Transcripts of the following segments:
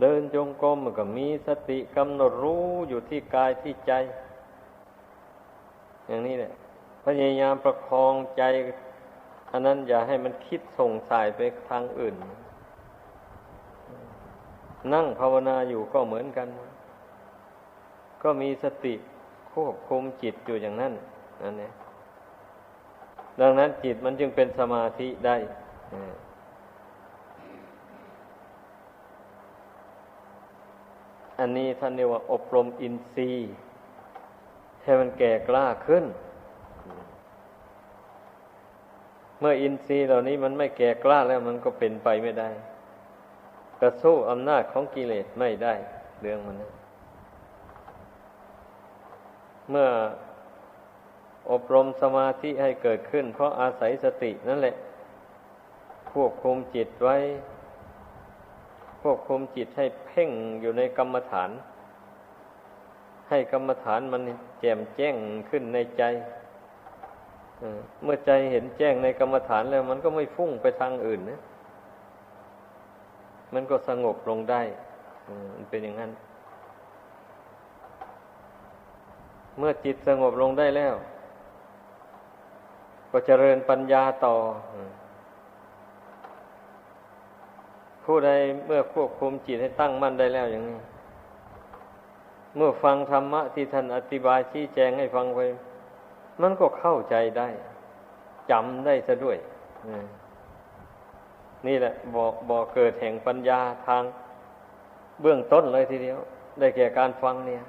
เดินจงกรมก็มีสติกำหนดรู้อยู่ที่กายที่ใจ อย่างนี้แหละพยายามประคองใจ อันนั้นอย่าให้มันคิดส่งสายไปทางอื่น นั่งภาวนาอยู่ก็เหมือนกัน ก็มีสติควบคุมจิตอยู่อย่างนั้นนั่นเองดังนั้นจิตมันจึงเป็นสมาธิได้ อันนี้ท่านเรียกว่าอบรมอินทรีย์ให้มันแก่กล้าขึ้น เมื่ออินทรีย์เหล่านี้มันไม่แก่กล้าแล้วมันก็เป็นไปไม่ได้กระสู้อำนาจของกิเลสไม่ได้ เรื่องมันนะเมื่ออบรมสมาธิให้เกิดขึ้น เพราะอาศัยสตินั่นแหละควบคุมจิตไว้ ควบคุมจิตให้เพ่งอยู่ในกรรมฐาน ให้กรรมฐานมันแจ่มแจ้งขึ้นในใจเมื่อใจเห็นแจ้งในกรรมฐานแล้ว มันก็ไม่ฟุ้งไปทางอื่นนะ มันก็สงบลงได้มันเป็นอย่างนั้น เมื่อจิตสงบลงได้แล้ว ก็เจริญปัญญาต่อ ผู้ใดเมื่อควบคุมจิตให้ตั้งมั่นได้แล้วอย่างนี้ เมื่อฟังธรรมะที่ท่านอธิบายชี้แจงให้ฟังไป มันก็เข้าใจได้จำได้ซะด้วย นี่แหละบอกบอกเกิดแห่งปัญญาทางเบื้องต้นเลยทีเดียว ได้แก่การฟังเนี่ย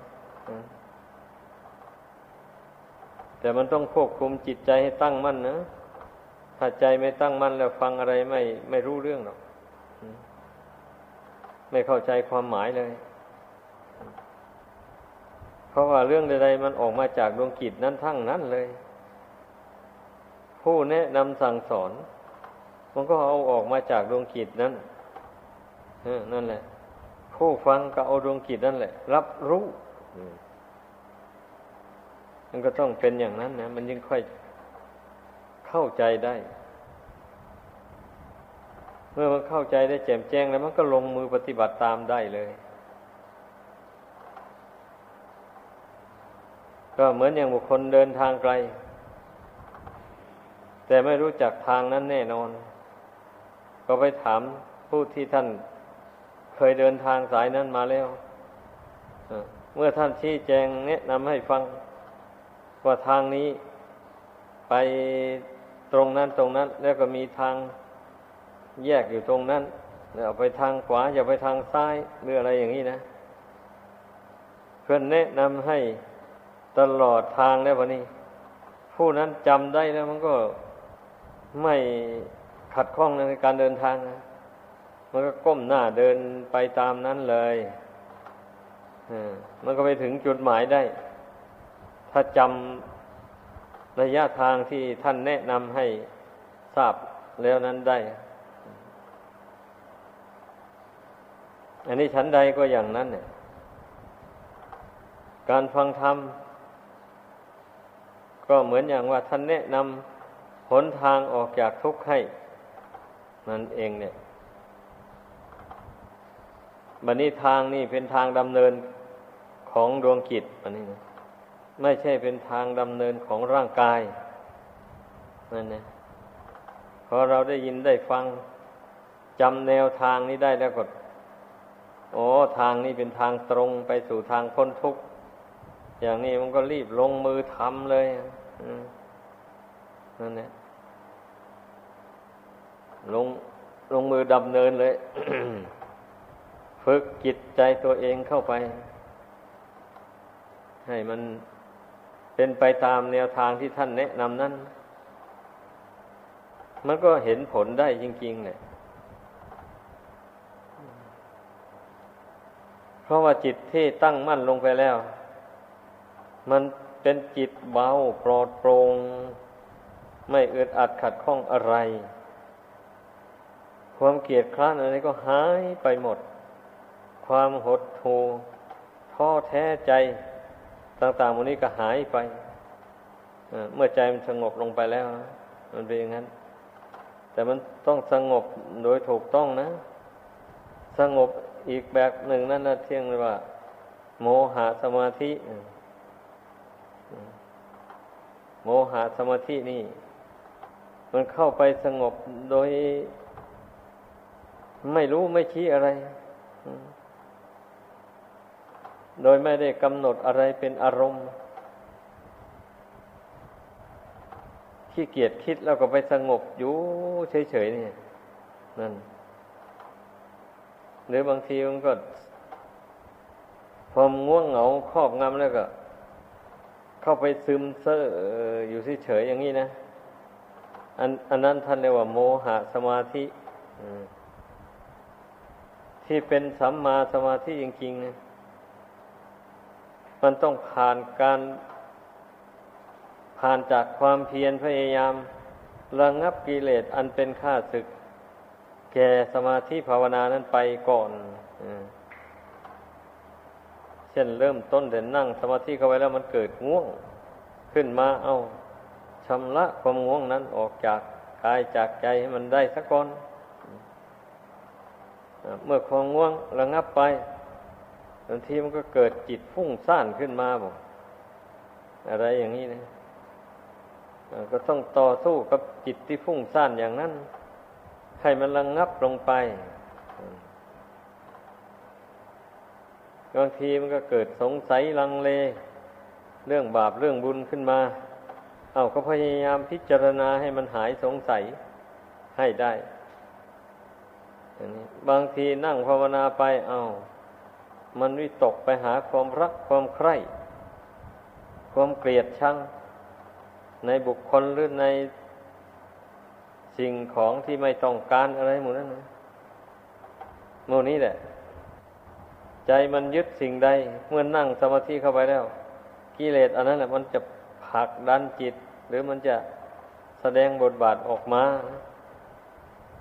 แต่มันต้องควบคุมจิตใจให้ตั้งมั่นนะ ถ้าใจไม่ตั้งมั่นแล้วฟังอะไรไม่ไม่รู้เรื่องหรอก ไม่เข้าใจความหมายเลย เพราะว่าเรื่องใดๆมันออกมาจากดวงกิจนั้นทั้งนั้นเลย ผู้แนะนำสั่งสอน มันก็เอาออกมาจากดวงกิจนั้นนั่นแหละ ผู้ฟังก็เอาดวงกิจนั่นแหละ รับรู้มันก็ต้องเป็นอย่างนั้นนะมันยิ่งค่อยเข้าใจได้ เมื่อมันเข้าใจได้แจ่มแจ้งแล้วมันก็ลงมือปฏิบัติตามได้เลย ก็เหมือนอย่างบุคคลเดินทางไกล แต่ไม่รู้จักทางนั้นแน่นอน ก็ไปถามผู้ที่ท่านเคยเดินทางสายนั้นมาแล้วเมื่อท่านชี้แจงแนะนำให้ฟังว่าทางนี้ไปตรงนั้นตรงนั้น แล้วก็มีทาง แยกอยู่ตรงนั้นแล้วไปทางขวาอย่าไปทางซ้ายหรืออะไรอย่างนี้นะ เพื่อนแนะนำให้ตลอดทางแล้ววันนี้ ผู้นั้นจำได้แล้วมันก็ไม่ขัดข้องในการเดินทางนะมันก็ก้มหน้าเดินไปตามนั้นเลยมันก็ไปถึงจุดหมายได้ ถ้าจำระยะทางที่ท่านแนะนำให้ทราบแล้วนั้นได้ อันนี้ชั้นใดก็อย่างนั้นเนี่ย การฟังธรรม ก็เหมือนอย่างว่าท่านแนะนำหนทางออกจากทุกข์ให้นั่นเองเนี่ย บันนี้ทางนี่เป็นทางดำเนินของดวงกิจอันนี้นะไม่ใช่เป็นทางดำเนินของร่างกายนั่นนะพอเราได้ยินได้ฟังจำแนวทางนี้ได้แล้วก็ โอ้ทางนี้เป็นทางตรงไปสู่ทางพ้นทุกข์ อย่างนี้มันก็รีบลงมือทำเลยนั่นแหละลงลงมือดำเนินเลย ฝึกจิตใจตัวเองเข้าไป ให้มันเป็นไปตามแนวทางที่ท่านแนะนำนั้น มันก็เห็นผลได้จริงๆเนี่ย เพราะว่าจิตที่ตั้งมั่นลงไปแล้ว มันเป็นจิตเบาปลอดโปร่งไม่อึดอัดขัดข้องอะไร ความเกียดคร้านอะไรก็หายไปหมด ความหดหู่ท้อแท้ใจ ต่างๆวันนี้ก็หายไปเมื่อใจมันสงบลงไปแล้วมันเป็นอย่างนั้น แต่มันต้องสงบโดยถูกต้องนะ สงบ อีกแบบหนึ่งนั่นนะเที่ยงเลยว่า โมหะสมาธิ โมหะสมาธินี่ มันเข้าไปสงบโดย ไม่รู้ไม่ชี้อะไร โดยไม่ได้กำหนดอะไรเป็นอารมณ์ขี้เกียจคิดแล้วก็ไปสงบอยู่เฉยๆนี่นั่น หรือบางทีมันก็พอง่วงเหงาครอบงำแล้วก็ เข้าไปซึมเซ่ออยู่เฉยๆอย่างนี้นะอันอันนั้นท่านเรียกว่าโมหะสมาธิที่เป็นสัมมาสมาธิจริงๆนะมันต้องผ่านการผ่านจากความเพียรพยายาม ระงับกิเลสอันเป็นข้าศึก แก่สมาธิภาวนานั้นไปก่อนเช่นเริ่มต้นเด่นนั่ง สมาธิเข้าไปแล้วมันเกิดง่วง ขึ้นมาเอาชำระความง่วงนั้นออกจากกายจากใจให้มันได้สักก่อนเมื่อความง่วงระงับไปบางทีมันก็เกิดจิตฟุ้งซ่านขึ้นมาบอกอะไรอย่างนี้นะก็ต้องต่อสู้กับจิตที่ฟุ้งซ่านอย่างนั้น ให้มันระงงับลงไปบางทีมันก็เกิดสงสัยลังเล เรื่องบาปเรื่องบุญขึ้นมา เอาก็พยายามพิจารณาให้มันหายสงสัยให้ได้บางทีนั่งภาวนาไปเอา มันวิตกไปหาความรักความใคร่ ความเกลียดชังในบุคคลหรือใน สิ่งของที่ไม่ต้องการอะไรหมดนั้นนะโมนี้แหละ ใจมันยึดสิ่งใด เมื่อนั่งสมาธิเข้าไปแล้วกิเลสอันนั้นแหละมันจะผลักดันจิต หรือมันจะแสดงบทบาทออกมา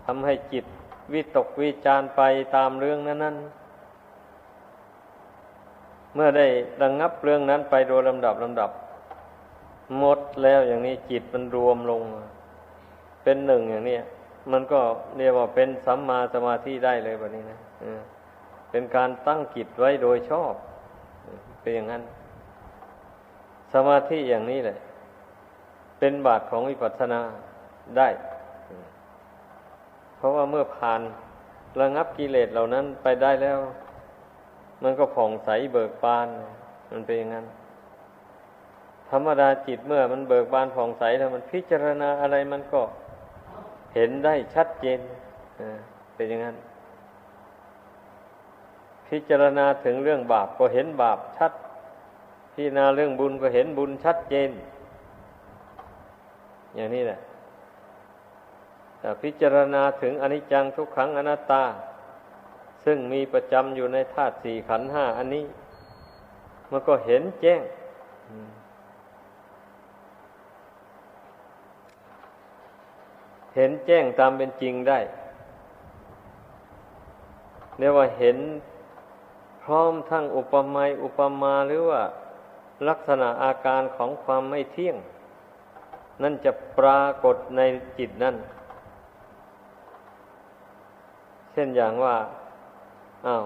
ทำให้จิตวิตกวิจารไปตามเรื่องนั้นนั้นเมื่อได้ระงงับเรื่องนั้นไปโดยลำดับลำดับ หมดแล้วอย่างนี้จิตมันรวมลง เป็นหนึ่งอย่างนี้มันก็เรียกว่าเป็นสัมมาสมาธิได้เลยแบบนี้นะเป็นการตั้งจิตไว้โดยชอบ เป็นอย่างนั้น สมาธิอย่างนี้แหละ เป็นบาทของวิปัสสนาได้ เพราะว่าเมื่อผ่านระงับกิเลสเหล่านั้นไปได้แล้ว มันก็ผ่องใสเบิกบาน มันเป็นอย่างนั้น ธรรมดาจิตเมื่อมันเบิกบานผ่องใสแล้วมันพิจารณาอะไรมันก็ เห็นได้ชัดเจนเป็นอย่างนั้น พิจารณาถึงเรื่องบาปก็เห็นบาปชัด พิจารณาเรื่องบุญก็เห็นบุญชัดเจน อย่างนี้แหละแต่พิจารณาถึงอนิจจังทุกขังอนัตตา ซึ่งมีประจำอยู่ในธาตุสี่ขันห้าอันนี้ มันก็เห็นแจ้ง เห็นแจ้งตามเป็นจริงได้เรียกว่าเห็นพร้อมทั้งอุปมาอุปมาหรือว่า ลักษณะอาการของความไม่เที่ยง นั่นจะปรากฏในจิตนั่น เช่นอย่างว่าอ้าว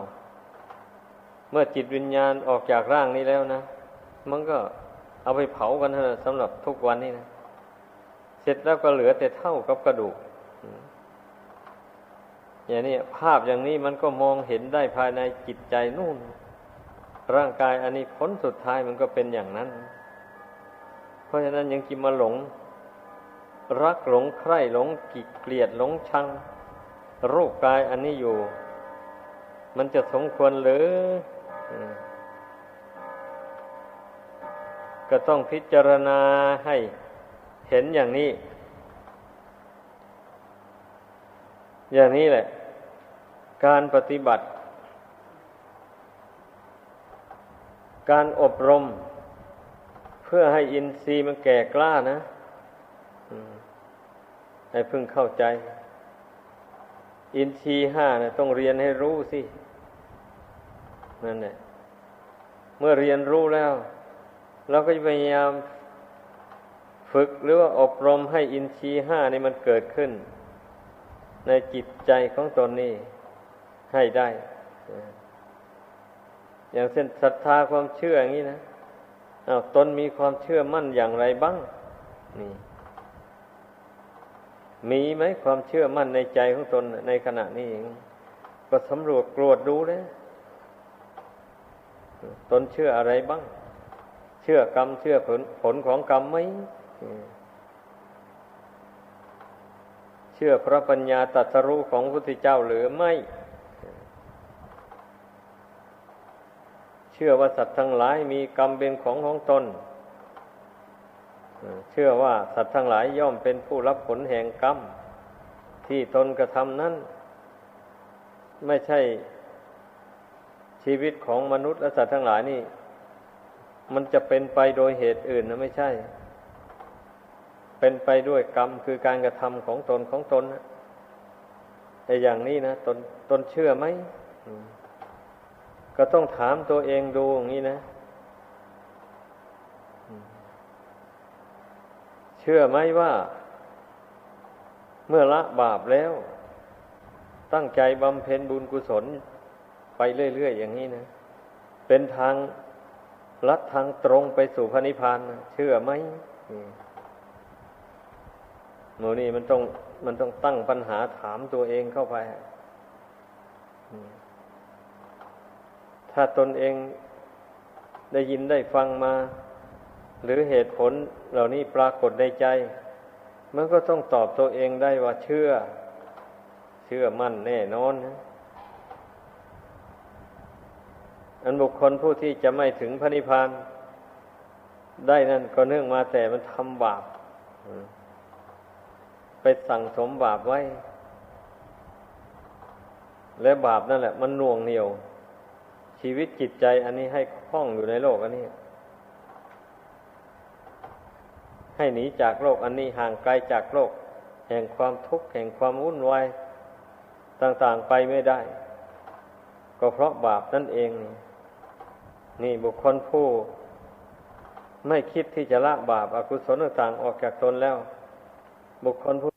เมื่อจิตวิญญาณออกจากร่างนี้แล้วนะ มันก็เอาไปเผากันเถอะสำหรับทุกวันนี้นะ เสร็จแล้วก็เหลือแต่เท่ากับกระดูก อย่างนี้ภาพอย่างนี้มันก็มองเห็นได้ภายในจิตใจนู่น ร่างกายอันนี้ผลสุดท้ายมันก็เป็นอย่างนั้น เพราะฉะนั้นยังกินมาหลง รักหลงใคร่หลงกิเกลียดหลงชังรูปกายอันนี้อยู่ มันจะสมควรหรือก็ต้องพิจารณาให้ เห็นอย่างนี้ อย่างนี้แหละ การปฏิบัติ การอบรม เพื่อให้อินทรีย์มันแก่กล้านะให้พึงเข้าใจ อินทรีย์ห้านะต้องเรียนให้รู้สินั่นแหละเมื่อเรียนรู้แล้ว เราก็จะพยายาม ฝึกหรือว่าอบรมให้อินทรีห้านี่มันเกิดขึ้น ในจิตใจของตนนี้ให้ได้ อย่างเช่นศรัทธาความเชื่ออย่างนี้นะอาตนมีความเชื่อมั่นอย่างไรบ้าง นี่ มีไหมความเชื่อมั่นในใจของตนในขณะนี้เองก็สำรวจกรวดดูเลยตนเชื่ออะไรบ้าง เชื่อกรรมเชื่อผลผลของกรรมไหม เชื่อพระปัญญาตรัสรู้ของพระพุทธเจ้าหรือไม่ เชื่อว่าสัตว์ทั้งหลายมีกรรมเป็นของของตน เชื่อว่าสัตว์ทั้งหลายย่อมเป็นผู้รับผลแห่งกรรม ที่ตนกระทำนั้น ไม่ใช่ชีวิตของมนุษย์และสัตว์ทั้งหลายนี่ มันจะเป็นไปโดยเหตุอื่นนะไม่ใช่ เป็นไปด้วยกรรมคือการกระทำของตนของตนนะแต่อย่างนี้นะตนตนเชื่อไหมก็ต้องถามตัวเองดูอย่างนี้นะ เชื่อไหมว่า เมื่อละบาปแล้ว ตั้งใจบำเพ็ญบุญกุศล ไปเรื่อยๆอย่างนี้นะ เป็นทางลัดทางตรงไปสู่พระนิพพานนะเชื่อไหม โมนี่มันต้องมันต้องตั้งปัญหาถามตัวเองเข้าไป ถ้าตนเองได้ยินได้ฟังมา หรือเหตุผลเหล่านี้ปรากฏในใจ มันก็ต้องตอบตัวเองได้ว่าเชื่อ เชื่อมั่นแน่นอนนะอันบุคคลผู้ที่จะไม่ถึงพระนิพพานได้นั่นก็เนื่องมาแต่มันทำบาป ไปสั่งสมบาปไว้ และบาปนั่นแหละ มันน่วงเหนียว ชีวิตจิตใจ อันนี้ให้คล้องอยู่ในโลกอันนี้ ให้หนีจากโลกอันนี้ห่างไกลจากโลก แห่งความทุกข์แห่งความวุ่นวายต่างๆไปไม่ได้ ก็เพราะบาปนั่นเอง นี่บุคคลผู้ ไม่คิดที่จะละบาปอากุศลต่างๆออกจากตนแล้ว บุคคลผู้